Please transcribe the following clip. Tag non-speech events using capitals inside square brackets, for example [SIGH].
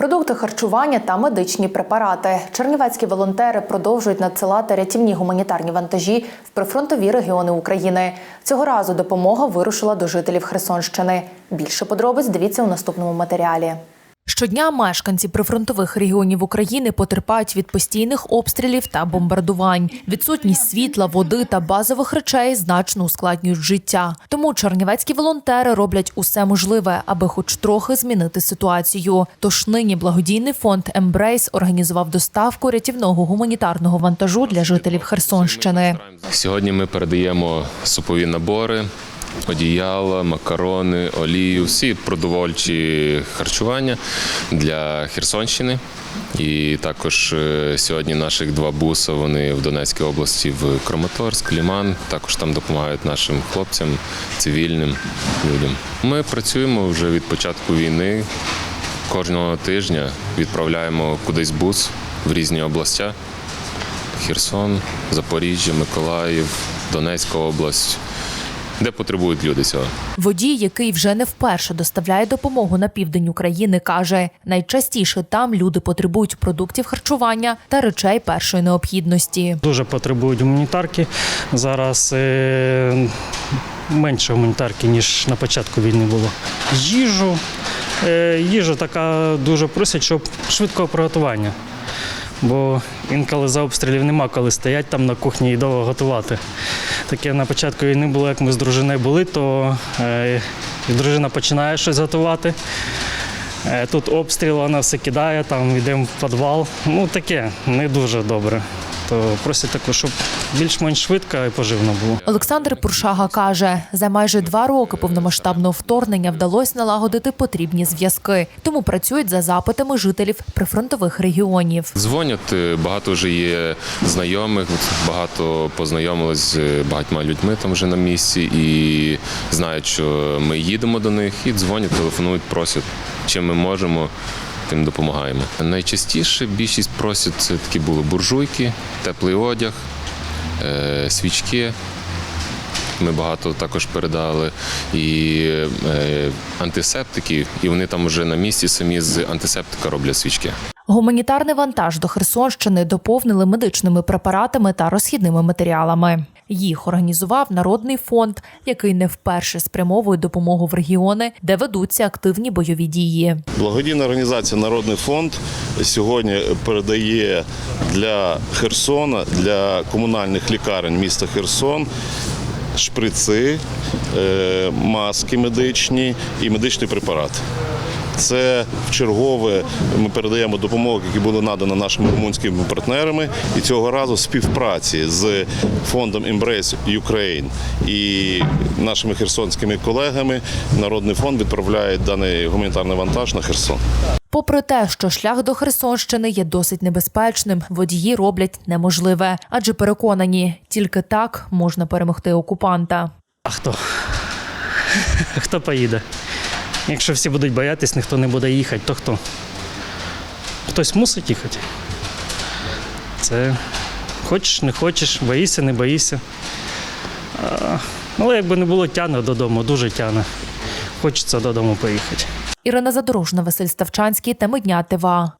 Продукти харчування та медичні препарати. Чернівецькі волонтери продовжують надсилати рятівні гуманітарні вантажі в прифронтові регіони України. Цього разу допомога вирушила до жителів Херсонщини. Більше подробиць дивіться у наступному матеріалі. Щодня мешканці прифронтових регіонів України потерпають від постійних обстрілів та бомбардувань. Відсутність світла, води та базових речей значно ускладнюють життя. Тому чернівецькі волонтери роблять усе можливе, аби хоч трохи змінити ситуацію. Тож нині благодійний фонд Ембрейс організував доставку рятівного гуманітарного вантажу для жителів Херсонщини. Сьогодні ми передаємо супові набори, одіяла, макарони, олію, всі продовольчі харчування для Херсонщини. І також е, сьогодні наших два буса вони в Донецькій області в Краматорськ, Ліман. Також там допомагають нашим хлопцям, цивільним людям. Ми працюємо вже від початку війни. Кожного тижня відправляємо кудись бус в різні областя. Херсон, Запоріжжя, Миколаїв, Донецька область, де потребують люди цього. Водій, який вже не вперше доставляє допомогу на південь України, каже, найчастіше там люди потребують продуктів харчування та речей першої необхідності. Дуже потребують гуманітарки. Зараз е, менше гуманітарки, ніж на початку війни було. Їжу. Е, їжа така дуже просять, щоб швидкого приготування. Бо інколи за обстрілів нема коли стоять там на кухні і довго готувати. Таке на початку війни було, як ми з дружиною були, то е, дружина починає щось готувати. Е, Тут обстріл, вона все кидає, там йдемо в підвал. Ну таке не дуже добре. То просять також, щоб більш-менш швидко і поживно було. Олександр Пуршага каже, за майже два роки повномасштабного вторгнення вдалося налагодити потрібні зв'язки, тому працюють за запитами жителів прифронтових регіонів. Дзвонять, е, багато вже є знайомих, багато познайомились з багатьма людьми там вже на місці і знають, що ми їдемо до них і дзвонять, телефонують, просять, чим ми можемо. Тим допомагаємо. Найчастіше більшість просять це такі були буржуйки, теплий одяг, е, свічки. Ми багато також передали і е, антисептики, і вони там вже на місці самі з антисептика роблять свічки. Гуманітарний вантаж до Херсонщини доповнили медичними препаратами та розхідними матеріалами. Їх організував народний фонд, який не вперше спрямовує допомогу в регіони, де ведуться активні бойові дії. Благодійна організація Народний фонд сьогодні передає для Херсона, для комунальних лікарень міста Херсон шприци, е, маски медичні і медичний препарат. Це чергове ми передаємо допомогу, які були надані нашими румунськими партнерами, і цього разу співпраці з фондом Embrace Ukraine і нашими херсонськими колегами. Народний фонд відправляє даний гуманітарний вантаж на Херсон. Попри те, що шлях до Херсонщини є досить небезпечним, водії роблять неможливе, адже переконані, тільки так можна перемогти окупанта. А хто? [LAUGHS] Хто поїде? Якщо всі будуть боятись, ніхто не буде їхати, то хто? Хтось мусить їхати. Це хочеш, не хочеш, боїшся, не боїшся. Але якби не було тяне додому, дуже тяне. Хочеться додому поїхати. Ірина Задорожна, Василь Ставчанський, теми дня ТВА.